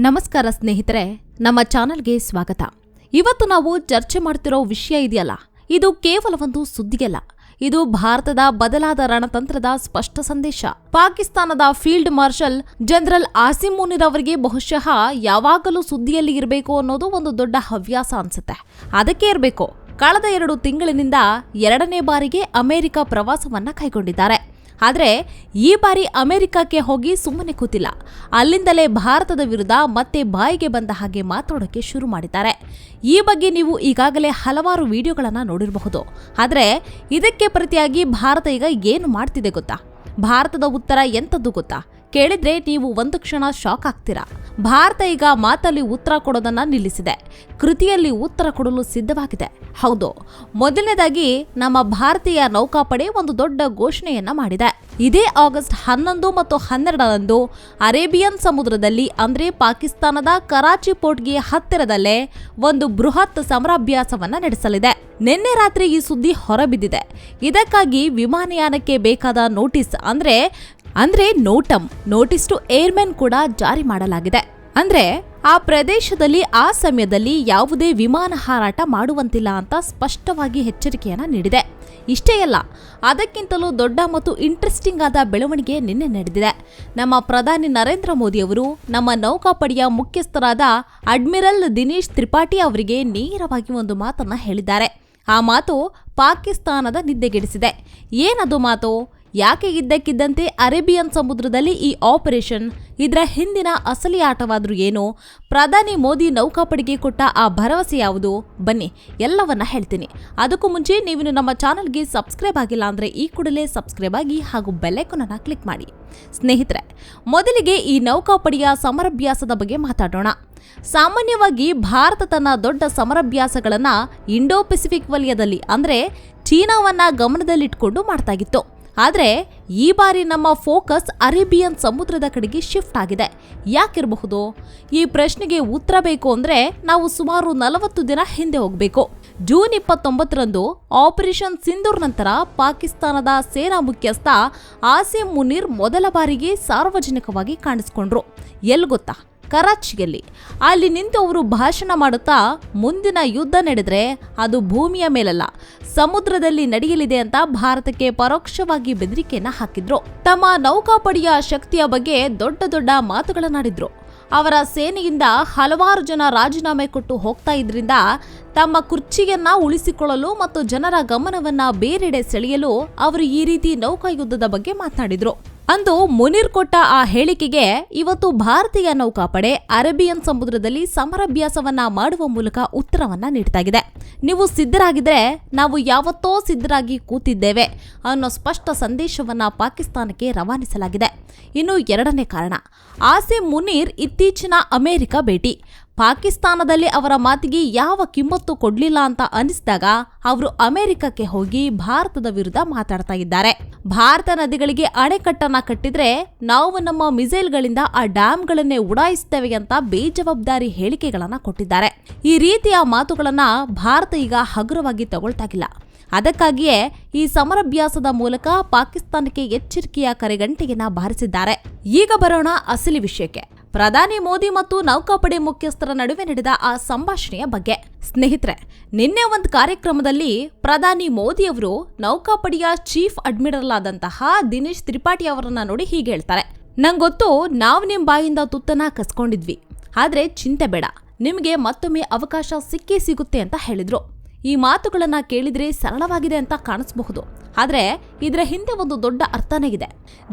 ನಮಸ್ಕಾರ ಸ್ನೇಹಿತರೆ, ನಮ್ಮ ಚಾನಲ್ಗೆ ಸ್ವಾಗತ. ಇವತ್ತು ನಾವು ಚರ್ಚೆ ಮಾಡ್ತಿರೋ ವಿಷಯ ಇದೆಯಲ್ಲ? ಇದು ಕೇವಲ ಒಂದು ಸುದ್ದಿಯಲ್ಲ. ಇದು ಭಾರತದ ಬದಲಾದ ರಣತಂತ್ರದ ಸ್ಪಷ್ಟ ಸಂದೇಶ. ಪಾಕಿಸ್ತಾನದ field marshal general Asim Munir ಅವರಿಗೆ ಬಹುಶಃ ಯಾವಾಗಲೂ ಸುದ್ದಿಯಲ್ಲಿ ಇರಬೇಕು ಅನ್ನೋದು ಒಂದು ದೊಡ್ಡ ಹವ್ಯಾಸ ಅನ್ಸುತ್ತೆ. ಅದಕ್ಕೆ ಇರಬೇಕು. ಕಳೆದ ಎರಡು ತಿಂಗಳಿನಿಂದ ಎರಡನೇ ಬಾರಿಗೆ ಅಮೆರಿಕ ಪ್ರವಾಸವನ್ನ ಕೈಗೊಂಡಿದ್ದಾರೆ. ಆದರೆ ಈ ಬಾರಿ ಅಮೆರಿಕಕ್ಕೆ ಹೋಗಿ ಸುಮ್ಮನೆ ಕೂತಿಲ್ಲ. ಅಲ್ಲಿಂದಲೇ ಭಾರತದ ವಿರುದ್ಧ ಮತ್ತೆ ಬಾಯಿಗೆ ಬಂದ ಹಾಗೆ ಮಾತಾಡೋಕ್ಕೆ ಶುರು ಮಾಡಿದ್ದಾರೆ. ಈ ಬಗ್ಗೆ ನೀವು ಈಗಾಗಲೇ ಹಲವಾರು ವಿಡಿಯೋಗಳನ್ನು ನೋಡಿರಬಹುದು. ಆದರೆ ಇದಕ್ಕೆ ಪ್ರತಿಯಾಗಿ ಭಾರತ ಈಗ ಏನು ಮಾಡ್ತಿದೆ ಗೊತ್ತಾ? ಭಾರತದ ಉತ್ತರ ಎಂಥದ್ದು ಗೊತ್ತಾ? ಕೇಳಿದ್ರೆ ನೀವು ಒಂದು ಕ್ಷಣ ಶಾಕ್ ಆಗ್ತೀರಾ? ಭಾರತ ಈಗ ಮಾತಲ್ಲಿ ಉತ್ತರ ಕೊಡೋದನ್ನ ನಿಲ್ಲಿಸಿದೆ. ಕೃತಿಯಲ್ಲಿ ಉತ್ತರ ಕೊಡಲು ಸಿದ್ಧವಾಗಿದೆ. ಹೌದು. ಮೊದಲನೇದಾಗಿ ನಮ್ಮ ಭಾರತೀಯ ನೌಕಾಪಡೆ ಒಂದು ದೊಡ್ಡ ಘೋಷಣೆಯನ್ನ ಮಾಡಿದೆ. ಇದೇ ಆಗಸ್ಟ್ ಹನ್ನೊಂದು ಮತ್ತು ಹನ್ನೆರಡರಂದು ಅರೇಬಿಯನ್ ಸಮುದ್ರದಲ್ಲಿ ಅಂದ್ರೆ ಪಾಕಿಸ್ತಾನದ ಕರಾಚಿ ಪೋರ್ಟ್ಗೆ ಹತ್ತಿರದಲ್ಲೇ ಒಂದು ಬೃಹತ್ ಸಮರಾಭ್ಯಾಸವನ್ನ ನಡೆಸಲಿದೆ. ನಿನ್ನೆ ರಾತ್ರಿ ಈ ಸುದ್ದಿ ಹೊರಬಿದ್ದಿದೆ. ಇದಕ್ಕಾಗಿ ವಿಮಾನಯಾನಕ್ಕೆ ಬೇಕಾದ ನೋಟಿಸ್ ಅಂದ್ರೆ ಅಂದ್ರೆ ನೋಟಮ್ ನೋಟಿಸ್ ಟು ಏರ್ಮೆನ್ ಕೂಡ ಜಾರಿ ಮಾಡಲಾಗಿದೆ. ಅಂದ್ರೆ ಆ ಪ್ರದೇಶದಲ್ಲಿ, ಆ ಸಮಯದಲ್ಲಿ ಯಾವುದೇ ವಿಮಾನ ಹಾರಾಟ ಮಾಡುವಂತಿಲ್ಲ ಅಂತ ಸ್ಪಷ್ಟವಾಗಿ ಎಚ್ಚರಿಕೆಯನ್ನು ನೀಡಿದೆ. ಇಷ್ಟೇ ಅಲ್ಲ, ಅದಕ್ಕಿಂತಲೂ ದೊಡ್ಡ ಮತ್ತು ಇಂಟ್ರೆಸ್ಟಿಂಗ್ ಆದ ಬೆಳವಣಿಗೆ ನಿನ್ನೆ ನಡೆದಿದೆ. ನಮ್ಮ ಪ್ರಧಾನಿ ನರೇಂದ್ರ ಮೋದಿ ಅವರು ನಮ್ಮ ನೌಕಾಪಡೆಯ ಮುಖ್ಯಸ್ಥರಾದ ಅಡ್ಮಿರಲ್ ದಿನೇಶ್ ತ್ರಿಪಾಠಿ ಅವರಿಗೆ ನೇರವಾಗಿ ಒಂದು ಮಾತನ್ನ ಹೇಳಿದ್ದಾರೆ. ಆ ಮಾತು ಪಾಕಿಸ್ತಾನದ ನಿದ್ದೆಗೆಡಿಸಿದೆ. ಏನದು ಮಾತು? ಯಾಕೆ ಇದ್ದಕ್ಕಿದ್ದಂತೆ ಅರೇಬಿಯನ್ ಸಮುದ್ರದಲ್ಲಿ ಈ ಆಪರೇಷನ್? ಇದರ ಹಿಂದಿನ ಅಸಲಿ ಆಟವಾದರೂ ಏನು? ಪ್ರಧಾನಿ ಮೋದಿ ನೌಕಾಪಡೆಗೆ ಕೊಟ್ಟ ಆ ಭರವಸೆ ಯಾವುದು? ಬನ್ನಿ, ಎಲ್ಲವನ್ನ ಹೇಳ್ತೀನಿ. ಅದಕ್ಕೂ ಮುಂಚೆ ನೀವು ನಮ್ಮ ಚಾನಲ್ಗೆ ಸಬ್ಸ್ಕ್ರೈಬ್ ಆಗಿಲ್ಲ ಅಂದರೆ ಈ ಕೂಡಲೇ ಸಬ್ಸ್ಕ್ರೈಬ್ ಆಗಿ ಹಾಗೂ ಬೆಲ್ಲೈಕನನ್ನು ಕ್ಲಿಕ್ ಮಾಡಿ. ಸ್ನೇಹಿತರೆ, ಮೊದಲಿಗೆ ಈ ನೌಕಾಪಡೆಯ ಸಮರಭ್ಯಾಸದ ಬಗ್ಗೆ ಮಾತಾಡೋಣ. ಸಾಮಾನ್ಯವಾಗಿ ಭಾರತ ತನ್ನ ದೊಡ್ಡ ಸಮರಭ್ಯಾಸಗಳನ್ನ ಇಂಡೋ ಪೆಸಿಫಿಕ್ ವಲಯದಲ್ಲಿ ಅಂದ್ರೆ ಚೀನಾವನ್ನ ಗಮನದಲ್ಲಿಟ್ಕೊಂಡು ಮಾಡ್ತಾಗಿತ್ತು ಆದರೆ ಈ ಬಾರಿ ನಮ್ಮ ಫೋಕಸ್ ಅರೇಬಿಯನ್ ಸಮುದ್ರದ ಕಡೆಗೆ ಶಿಫ್ಟ್ ಆಗಿದೆ. ಯಾಕಿರಬಹುದು? ಈ ಪ್ರಶ್ನೆಗೆ ಉತ್ತರ ಬೇಕು ಅಂದರೆ ನಾವು ಸುಮಾರು ನಲವತ್ತು ದಿನ ಹಿಂದೆ ಹೋಗಬೇಕು. ಜೂನ್ ಇಪ್ಪತ್ತೊಂಬತ್ತರಂದು ಆಪರೇಷನ್ ಸಿಂಧೂರ್ ನಂತರ ಪಾಕಿಸ್ತಾನದ ಸೇನಾ ಮುಖ್ಯಸ್ಥ ಆಸಿಮ್ ಮುನೀರ್ ಮೊದಲ ಬಾರಿಗೆ ಸಾರ್ವಜನಿಕವಾಗಿ ಕಾಣಿಸಿಕೊಂಡ್ರು. ಎಲ್ಲಿ ಗೊತ್ತಾ? ಕರಾಚಿಯಲ್ಲಿ. ಅಲ್ಲಿ ನಿಂತು ಅವರು ಭಾಷಣ ಮಾಡುತ್ತಾ ಮುಂದಿನ ಯುದ್ಧ ನಡೆದರೆ ಅದು ಭೂಮಿಯ ಮೇಲಲ್ಲ, ಸಮುದ್ರದಲ್ಲಿ ನಡೆಯಲಿದೆ ಅಂತ ಭಾರತಕ್ಕೆ ಪರೋಕ್ಷವಾಗಿ ಬೆದರಿಕೆಯನ್ನು ಹಾಕಿದ್ರು. ತಮ್ಮ ನೌಕಾಪಡೆಯ ಶಕ್ತಿಯ ಬಗ್ಗೆ ದೊಡ್ಡ ದೊಡ್ಡ ಮಾತುಗಳನ್ನಾಡಿದ್ರು. ಅವರ ಸೇನೆಯಿಂದ ಹಲವಾರು ಜನ ರಾಜೀನಾಮೆ ಕೊಟ್ಟು ಹೋಗ್ತಾ ಇದ್ರಿಂದ ತಮ್ಮ ಕುರ್ಚಿಯನ್ನ ಉಳಿಸಿಕೊಳ್ಳಲು ಮತ್ತು ಜನರ ಗಮನವನ್ನ ಬೇರೆಡೆ ಸೆಳೆಯಲು ಅವರು ಈ ರೀತಿ ನೌಕಾಯುದ್ಧದ ಬಗ್ಗೆ ಮಾತನಾಡಿದ್ರು. ಅಂದು ಮುನೀರ್ ಕೊಟ್ಟ ಆ ಹೇಳಿಕೆಗೆ ಇವತ್ತು ಭಾರತೀಯ ನೌಕಾಪಡೆ ಅರೇಬಿಯನ್ ಸಮುದ್ರದಲ್ಲಿ ಸಮರಾಭ್ಯಾಸವನ್ನ ಮಾಡುವ ಮೂಲಕ ಉತ್ತರವನ್ನ ನೀಡ್ತಾಗಿದೆ. ನೀವು ಸಿದ್ಧರಾಗಿದ್ರೆ ನಾವು ಯಾವತ್ತೋ ಸಿದ್ಧರಾಗಿ ಕೂತಿದ್ದೇವೆ ಅನ್ನೋ ಸ್ಪಷ್ಟ ಸಂದೇಶವನ್ನ ಪಾಕಿಸ್ತಾನಕ್ಕೆ ರವಾನಿಸಲಾಗಿದೆ. ಇನ್ನು ಎರಡನೇ ಕಾರಣ, ಆಸೆ ಮುನೀರ್ ಇತ್ತೀಚಿನ ಅಮೆರಿಕ ಭೇಟಿ. ಪಾಕಿಸ್ತಾನದಲ್ಲಿ ಅವರ ಮಾತಿಗೆ ಯಾವ ಕಿಮ್ಮತ್ತು ಕೊಡ್ಲಿಲ್ಲ ಅಂತ ಅನಿಸಿದಾಗ ಅವರು ಅಮೆರಿಕಕ್ಕೆ ಹೋಗಿ ಭಾರತದ ವಿರುದ್ಧ ಮಾತಾಡ್ತಾ ಇದ್ದಾರೆ. ಭಾರತ ನದಿಗಳಿಗೆ ಅಣೆಕಟ್ಟನ್ನ ಕಟ್ಟಿದ್ರೆ ನಾವು ನಮ್ಮ ಮಿಸೈಲ್ಗಳಿಂದ ಆ ಡ್ಯಾಮ್ಗಳನ್ನೇ ಉಡಾಯಿಸ್ತೇವೆ ಅಂತ ಬೇಜವಾಬ್ದಾರಿ ಹೇಳಿಕೆಗಳನ್ನ ಕೊಟ್ಟಿದ್ದಾರೆ. ಈ ರೀತಿಯ ಮಾತುಗಳನ್ನ ಭಾರತ ಈಗ ಹಗುರವಾಗಿ ತಗೊಳ್ತಾಗಿಲ್ಲ ಅದಕ್ಕಾಗಿಯೇ ಈ ಸಮರಭ್ಯಾಸದ ಮೂಲಕ ಪಾಕಿಸ್ತಾನಕ್ಕೆ ಎಚ್ಚರಿಕೆಯ ಕರೆಗಂಟೆಯನ್ನ ಬಾರಿಸಿದ್ದಾರೆ. ಈಗ ಬರೋಣ ಅಸಲಿ ವಿಷಯಕ್ಕೆ. ಪ್ರಧಾನಿ ಮೋದಿ ಮತ್ತು ನೌಕಾಪಡೆ ಮುಖ್ಯಸ್ಥರ ನಡುವೆ ನಡೆದ ಆ ಸಂಭಾಷಣೆಯ ಬಗ್ಗೆ. ಸ್ನೇಹಿತರೆ, ನಿನ್ನೆ ಒಂದು ಕಾರ್ಯಕ್ರಮದಲ್ಲಿ ಪ್ರಧಾನಿ ಮೋದಿ ಅವರು ನೌಕಾಪಡೆಯ ಚೀಫ್ ಅಡ್ಮಿರಲ್ ಆದಂತಹ ದಿನೇಶ್ ತ್ರಿಪಾಠಿ ಅವರನ್ನ ನೋಡಿ ಹೀಗೆ ಹೇಳ್ತಾರೆ. ನಂಗೊತ್ತು ನಾವು ನಿಮ್ ಬಾಯಿಂದ ತುತ್ತನ ಕಸ್ಕೊಂಡಿದ್ವಿ. ಆದ್ರೆ ಚಿಂತೆ ಬೇಡ. ನಿಮಗೆ ಮತ್ತೊಮ್ಮೆ ಅವಕಾಶ ಸಿಕ್ಕೇ ಸಿಗುತ್ತೆ ಅಂತ ಹೇಳಿದ್ರು. ಈ ಮಾತುಗಳನ್ನು ಕೇಳಿದ್ರೆ ಸರಳವಾಗಿದೆ ಅಂತ ಕಾಣಿಸಬಹುದು. ಆದರೆ ಇದರ ಹಿಂದೆ ಒಂದು ದೊಡ್ಡ ಅರ್ಥನೇ ಇದೆ.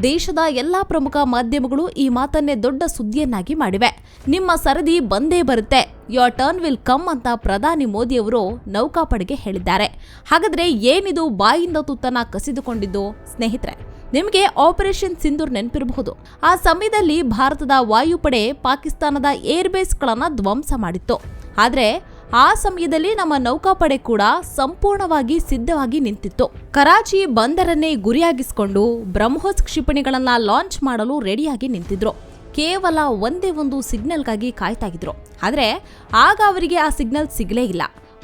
ದೇಶದ ಎಲ್ಲಾ ಪ್ರಮುಖ ಮಾಧ್ಯಮಗಳು ಈ ಮಾತನ್ನೇ ದೊಡ್ಡ ಸುದ್ದಿಯನ್ನಾಗಿ ಮಾಡಿವೆ. ನಿಮ್ಮ ಸರದಿ ಬಂದೇ ಬರುತ್ತೆ. ಯೋರ್ ಟರ್ನ್ ವಿಲ್ ಕಮ್ ಅಂತ ಪ್ರಧಾನಿ ಮೋದಿ ಅವರು ನೌಕಾಪಡೆಗೆ ಹೇಳಿದ್ದಾರೆ. ಹಾಗಾದ್ರೆ ಏನಿದು ಬಾಯಿಂದ ತುತ್ತನ ಕಸಿದುಕೊಂಡಿದ್ದು ಸ್ನೇಹಿತರೆ? ನಿಮಗೆ ಆಪರೇಷನ್ ಸಿಂಧೂರ್ ನೆನಪಿರಬಹುದು. ಆ ಸಮಯದಲ್ಲಿ ಭಾರತದ ವಾಯುಪಡೆ ಪಾಕಿಸ್ತಾನದ ಏರ್ಬೇಸ್ಗಳನ್ನ ಧ್ವಂಸ ಮಾಡಿತ್ತು. ಆದ್ರೆ ಆ ಸಮಯದಲ್ಲಿ ನಮ್ಮ ನೌಕಾಪಡೆ ಕೂಡ ಸಂಪೂರ್ಣವಾಗಿ ಸಿದ್ಧವಾಗಿ ನಿಂತಿತ್ತು. ಕರಾಚಿ ಬಂದರನ್ನೇ ಗುರಿಯಾಗಿಸಿಕೊಂಡು ಬ್ರಹ್ಮೋಸ್ ಕ್ಷಿಪಣಿಗಳನ್ನ ಲಾಂಚ್ ಮಾಡಲು ರೆಡಿಯಾಗಿ ನಿಂತಿದ್ರು. ಕೇವಲ ಒಂದೇ ಒಂದು ಸಿಗ್ನಲ್ಗಾಗಿ ಕಾಯ್ತಾಗಿದ್ರು. ಆದರೆ ಆಗ ಅವರಿಗೆ ಆ ಸಿಗ್ನಲ್ ಸಿಗಲೇ ಇಲ್ಲ.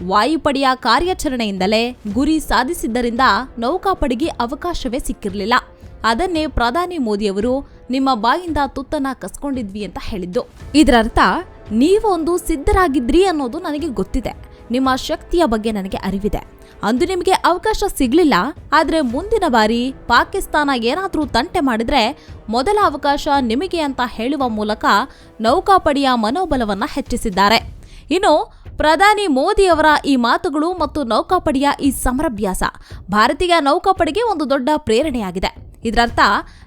ವಾಯುಪಡೆಯ ಕಾರ್ಯಾಚರಣೆಯಿಂದಲೇ ಗುರಿ ಸಾಧಿಸಿದ್ದರಿಂದ ನೌಕಾಪಡೆಗೆ ಅವಕಾಶವೇ ಸಿಕ್ಕಿರಲಿಲ್ಲ. ಅದನ್ನೇ ಪ್ರಧಾನಿ ಮೋದಿಯವರು ನಿಮ್ಮ ಬಾಯಿಂದ ತುತ್ತನ್ನ ಕಸ್ಕೊಂಡಿದ್ವಿ ಅಂತ ಹೇಳಿದ್ದು. ಇದರರ್ಥ ನೀವೊಂದು ಸಿದ್ಧರಾಗಿದ್ರಿ ಅನ್ನೋದು ನನಗೆ ಗೊತ್ತಿದೆ. ನಿಮ್ಮ ಶಕ್ತಿಯ ಬಗ್ಗೆ ನನಗೆ ಅರಿವಿದೆ. ಅಂದು ನಿಮಗೆ ಅವಕಾಶ ಸಿಗಲಿಲ್ಲ, ಆದರೆ ಮುಂದಿನ ಬಾರಿ ಪಾಕಿಸ್ತಾನ ಏನಾದರೂ ತಂಟೆ ಮಾಡಿದ್ರೆ ಮೊದಲ ಅವಕಾಶ ನಿಮಗೆ ಅಂತ ಹೇಳುವ ಮೂಲಕ ನೌಕಾಪಡೆಯ ಮನೋಬಲವನ್ನ ಹೆಚ್ಚಿಸಿದ್ದಾರೆ. ಇನ್ನು ಪ್ರಧಾನಿ ಮೋದಿಯವರ ಈ ಮಾತುಗಳು ಮತ್ತು ನೌಕಾಪಡೆಯ ಈ ಸಮರಭ್ಯಾಸ ಭಾರತೀಯ ನೌಕಾಪಡೆಗೆ ಒಂದು ದೊಡ್ಡ ಪ್ರೇರಣೆಯಾಗಿದೆ. ಇದರರ್ಥ,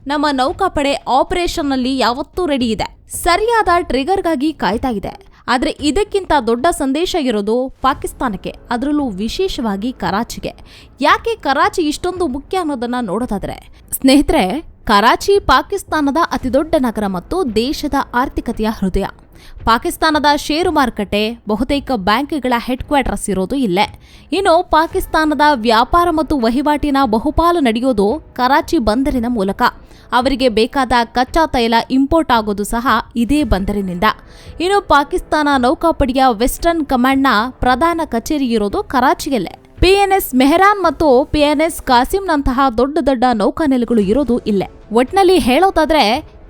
ನಮ್ಮ ನೌಕಾಪಡೆ ಆಪರೇಷನ್ನಲ್ಲಿ ಯಾವತ್ತೂ ರೆಡಿ ಇದೆ. ಸರಿಯಾದ ಟ್ರಿಗರ್ಗಾಗಿ ಕಾಯ್ತಾ ಇದೆ ಆದರೆ ಇದಕ್ಕಿಂತ ದೊಡ್ಡ ಸಂದೇಶ ಇರೋದು ಪಾಕಿಸ್ತಾನಕ್ಕೆ, ಅದರಲ್ಲೂ ವಿಶೇಷವಾಗಿ ಕರಾಚಿಗೆ. ಯಾಕೆ ಕರಾಚಿ ಇಷ್ಟೊಂದು ಮುಖ್ಯ ಅನ್ನೋದನ್ನು ನೋಡೋದಾದರೆ, ಸ್ನೇಹಿತರೆ, ಕರಾಚಿ ಪಾಕಿಸ್ತಾನದ ಅತಿದೊಡ್ಡ ನಗರ ಮತ್ತು ದೇಶದ ಆರ್ಥಿಕತೆಯ ಹೃದಯ. ಪಾಕಿಸ್ತಾನದ ಷೇರು ಮಾರುಕಟ್ಟೆ ಬಹುತೇಕ ಬ್ಯಾಂಕ್ಗಳ ಹೆಡ್ ಕ್ವಾರ್ಟರ್ಸ್ ಇರೋದು ಇಲ್ಲೇ. ಇನ್ನು ಪಾಕಿಸ್ತಾನದ ವ್ಯಾಪಾರ ಮತ್ತು ವಹಿವಾಟಿನ ಬಹುಪಾಲು ನಡೆಯೋದು ಕರಾಚಿ ಬಂದರಿನ ಮೂಲಕ. ಅವರಿಗೆ ಬೇಕಾದ ಕಚ್ಚಾ ತೈಲ ಇಂಪೋರ್ಟ್ ಆಗೋದು ಸಹ ಇದೇ ಬಂದರಿನಿಂದ. ಇನ್ನು ಪಾಕಿಸ್ತಾನ ನೌಕಾಪಡೆಯ ವೆಸ್ಟರ್ನ್ ಕಮಾಂಡ್ನ ಪ್ರಧಾನ ಕಚೇರಿ ಇರೋದು ಕರಾಚಿಯಲ್ಲೇ. ಪಿಎನ್ಎಸ್ ಮೆಹರಾನ್ ಮತ್ತು ಪಿಎನ್ಎಸ್ ಕಾಸಿಂನಂತಹ ದೊಡ್ಡ ದೊಡ್ಡ ನೌಕಾನೆಲೆಗಳು ಇರೋದು ಇಲ್ಲೇ. ಒಟ್ನಲ್ಲಿ ಹೇಳೋದಾದ್ರೆ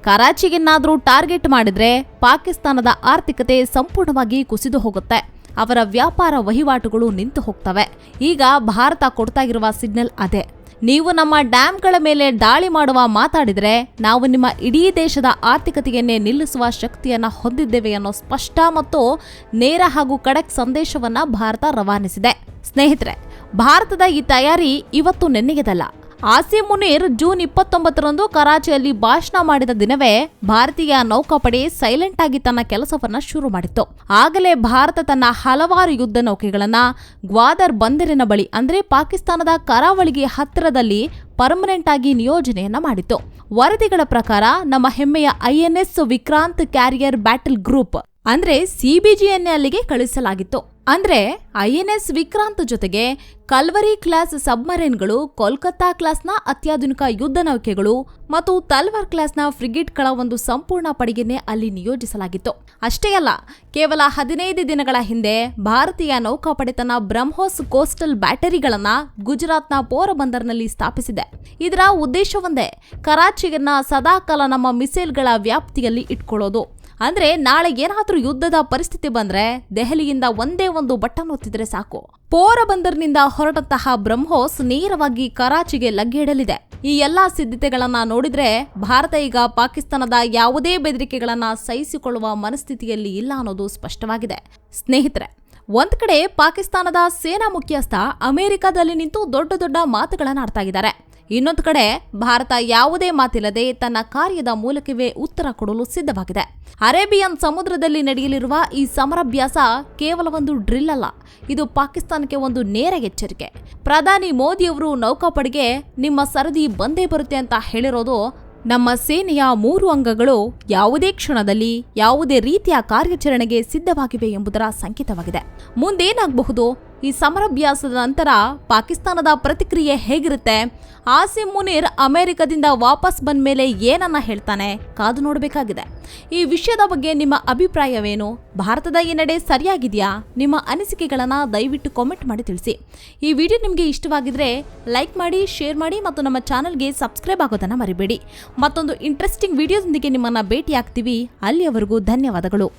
ಕರಾಚಿಗೆನ್ನಾದ್ರೂ ಟಾರ್ಗೆಟ್ ಮಾಡಿದ್ರೆ ಪಾಕಿಸ್ತಾನದ ಆರ್ಥಿಕತೆ ಸಂಪೂರ್ಣವಾಗಿ ಕುಸಿದು ಹೋಗುತ್ತೆ. ಅವರ ವ್ಯಾಪಾರ ವಹಿವಾಟುಗಳು ನಿಂತು ಹೋಗ್ತವೆ. ಈಗ ಭಾರತ ಕೊಡ್ತಾ ಇರುವ ಸಿಗ್ನಲ್ ಅದೇ. ನೀವು ನಮ್ಮ ಡ್ಯಾಮ್ಗಳ ಮೇಲೆ ದಾಳಿ ಮಾಡುವ ಮಾತಾಡಿದರೆ ನಾವು ನಿಮ್ಮ ಇಡೀ ದೇಶದ ಆರ್ಥಿಕತೆಯನ್ನೇ ನಿಲ್ಲಿಸುವ ಶಕ್ತಿಯನ್ನು ಹೊಂದಿದ್ದೇವೆ ಅನ್ನೋ ಸ್ಪಷ್ಟ ಮತ್ತು ನೇರ ಹಾಗೂ ಕಡಕ್ ಸಂದೇಶವನ್ನು ಭಾರತ ರವಾನಿಸಿದೆ. ಸ್ನೇಹಿತರೆ, ಭಾರತದ ಈ ತಯಾರಿ ಇವತ್ತು ನೆನ್ನೆಗೆದಲ್ಲ. ಆಸಿಂ ಮುನೀರ್ ಜೂನ್ ಇಪ್ಪತ್ತೊಂಬತ್ತರಂದು ಕರಾಚಿಯಲ್ಲಿ ಭಾಷಣ ಮಾಡಿದ ದಿನವೇ ಭಾರತೀಯ ನೌಕಾಪಡೆ ಸೈಲೆಂಟ್ ಆಗಿ ತನ್ನ ಕೆಲಸವನ್ನ ಶುರು ಮಾಡಿತ್ತು. ಆಗಲೇ ಭಾರತ ತನ್ನ ಹಲವಾರು ಯುದ್ಧ ನೌಕೆಗಳನ್ನ ಗ್ವಾದರ್ ಬಂದರಿನ ಬಳಿ, ಅಂದ್ರೆ ಪಾಕಿಸ್ತಾನದ ಕರಾವಳಿಗೆ ಹತ್ತಿರದಲ್ಲಿ ಪರ್ಮನೆಂಟ್ ಆಗಿ ನಿಯೋಜನೆಯನ್ನ ಮಾಡಿತ್ತು. ವರದಿಗಳ ಪ್ರಕಾರ ನಮ್ಮ ಹೆಮ್ಮೆಯ INS Vikrant carrier battle group, ಅಂದ್ರೆ ಸಿಬಿಜಿಯನ್ನೇ ಅಲ್ಲಿಗೆ ಕಳಿಸಲಾಗಿತ್ತು ಅಂದ್ರೆ ಐಎನ್ಎಸ್ ವಿಕ್ರಾಂತ್ ಜೊತೆಗೆ ಕಲ್ವರಿ ಕ್ಲಾಸ್ ಸಬ್ಮರೈನ್ಗಳು ಕೋಲ್ಕತ್ತಾ ಕ್ಲಾಸ್ನ ಅತ್ಯಾಧುನಿಕ ಯುದ್ಧ ನೌಕೆಗಳು ಮತ್ತು ತಲ್ವಾರ್ ಕ್ಲಾಸ್ನ ಫ್ರಿಗೇಟ್ಗಳ ಒಂದು ಸಂಪೂರ್ಣ ಪಡೆಯನ್ನೇ ಅಲ್ಲಿ ನಿಯೋಜಿಸಲಾಗಿತ್ತು. ಅಷ್ಟೇ ಅಲ್ಲ, ಕೇವಲ ಹದಿನೈದು ದಿನಗಳ ಹಿಂದೆ ಭಾರತೀಯ ನೌಕಾಪಡೆ ತನ್ನ ಬ್ರಹ್ಮೋಸ್ ಕೋಸ್ಟಲ್ ಬ್ಯಾಟರಿಗಳನ್ನ ಗುಜರಾತ್ನ ಪೋರಬಂದರ್ನಲ್ಲಿ ಸ್ಥಾಪಿಸಿದೆ. ಇದರ ಉದ್ದೇಶವೊಂದೇ ಕರಾಚಿಯನ್ನ ಸದಾಕಾಲ ನಮ್ಮ ಮಿಸೈಲ್ಗಳ ವ್ಯಾಪ್ತಿಯಲ್ಲಿ ಇಟ್ಕೊಳ್ಳೋದು. ಅಂದ್ರೆ ನಾಳೆ ಏನಾದ್ರೂ ಯುದ್ಧದ ಪರಿಸ್ಥಿತಿ ಬಂದ್ರೆ ದೆಹಲಿಯಿಂದ ಒಂದೇ ಒಂದು ಬಟನ್ ಒತ್ತಿದ್ರೆ ಸಾಕು. ಪೋರಬಂದರ್ನಿಂದ ಹೊರಟಂತಹ ಬ್ರಹ್ಮೋಸ್ ನೇರವಾಗಿ ಕರಾಚಿಗೆ ಲಗ್ಗೆಯಿಡಲಿದೆ ಈ ಎಲ್ಲಾ ಸಿದ್ಧತೆಗಳನ್ನ ನೋಡಿದ್ರೆ ಭಾರತ ಈಗ ಪಾಕಿಸ್ತಾನದ ಯಾವುದೇ ಬೆದರಿಕೆಗಳನ್ನ ಸಹಿಸಿಕೊಳ್ಳುವ ಮನಸ್ಥಿತಿಯಲ್ಲಿ ಇಲ್ಲ ಅನ್ನೋದು ಸ್ಪಷ್ಟವಾಗಿದೆ. ಸ್ನೇಹಿತರೆ, ಒಂದ್ ಕಡೆ ಪಾಕಿಸ್ತಾನದ ಸೇನಾ ಮುಖ್ಯಸ್ಥ ಅಮೆರಿಕದಲ್ಲಿ ನಿಂತು ದೊಡ್ಡ ದೊಡ್ಡ ಮಾತುಗಳನ್ನ ಆಡ್ತಾ ಇದ್ದಾರೆ. ಇನ್ನೊಂದು ಕಡೆ, ಭಾರತ ಯಾವುದೇ ಮಾತಿಲ್ಲದೆ ತನ್ನ ಕಾರ್ಯದ ಮೂಲಕವೇ ಉತ್ತರ ಕೊಡಲು ಸಿದ್ಧವಾಗಿದೆ. ಅರೇಬಿಯನ್ ಸಮುದ್ರದಲ್ಲಿ ನಡೆಯಲಿರುವ ಈ ಸಮರಾಭ್ಯಾಸ ಕೇವಲ ಒಂದು ಡ್ರಿಲ್ ಅಲ್ಲ, ಇದು ಪಾಕಿಸ್ತಾನಕ್ಕೆ ಒಂದು ನೇರ ಎಚ್ಚರಿಕೆ. ಪ್ರಧಾನಿ ಮೋದಿಯವರು ನೌಕಾಪಡೆಗೆ, ನಿಮ್ಮ ಸರದಿ ಬಂದೇ ಬರುತ್ತೆ ಅಂತ ಹೇಳಿರೋದು ನಮ್ಮ ಸೇನೆಯ ಮೂರು ಅಂಗಗಳು ಯಾವುದೇ ಕ್ಷಣದಲ್ಲಿ ಯಾವುದೇ ರೀತಿಯ ಕಾರ್ಯಾಚರಣೆಗೆ ಸಿದ್ಧವಾಗಿವೆ ಎಂಬುದರ ಸಂಕೇತವಾಗಿದೆ. ಮುಂದೇನಾಗಬಹುದು? ಈ ಸಮರಾಭ್ಯಾಸದ ನಂತರ ಪಾಕಿಸ್ತಾನದ ಪ್ರತಿಕ್ರಿಯೆ ಹೇಗಿರುತ್ತೆ? ಆಸಿಮ್ ಮುನೀರ್ ಅಮೆರಿಕದಿಂದ ವಾಪಸ್ ಬಂದ ಮೇಲೆ ಏನನ್ನ ಹೇಳ್ತಾನೆ? ಕಾದು ನೋಡಬೇಕಾಗಿದೆ. ಈ ವಿಷಯದ ಬಗ್ಗೆ ನಿಮ್ಮ ಅಭಿಪ್ರಾಯವೇನು? ಭಾರತದ ಈ ನಡೆ ಸರಿಯಾಗಿದೆಯಾ? ನಿಮ್ಮ ಅನಿಸಿಕೆಗಳನ್ನು ದಯವಿಟ್ಟು ಕಾಮೆಂಟ್ ಮಾಡಿ ತಿಳಿಸಿ. ಈ ವಿಡಿಯೋ ನಿಮಗೆ ಇಷ್ಟವಾಗಿದ್ರೆ ಲೈಕ್ ಮಾಡಿ ಶೇರ್ ಮಾಡಿ ಮತ್ತು ನಮ್ಮ ಚಾನಲ್ಗೆ ಸಬ್ಸ್ಕ್ರೈಬ್ ಆಗೋದನ್ನು ಮರಿಬೇಡಿ. ಮತ್ತೊಂದು ಇಂಟ್ರೆಸ್ಟಿಂಗ್ ವಿಡಿಯೋದೊಂದಿಗೆ ನಿಮ್ಮನ್ನು ಭೇಟಿಯಾಗ್ತೀವಿ. ಅಲ್ಲಿಯವರೆಗೂ ಧನ್ಯವಾದಗಳು.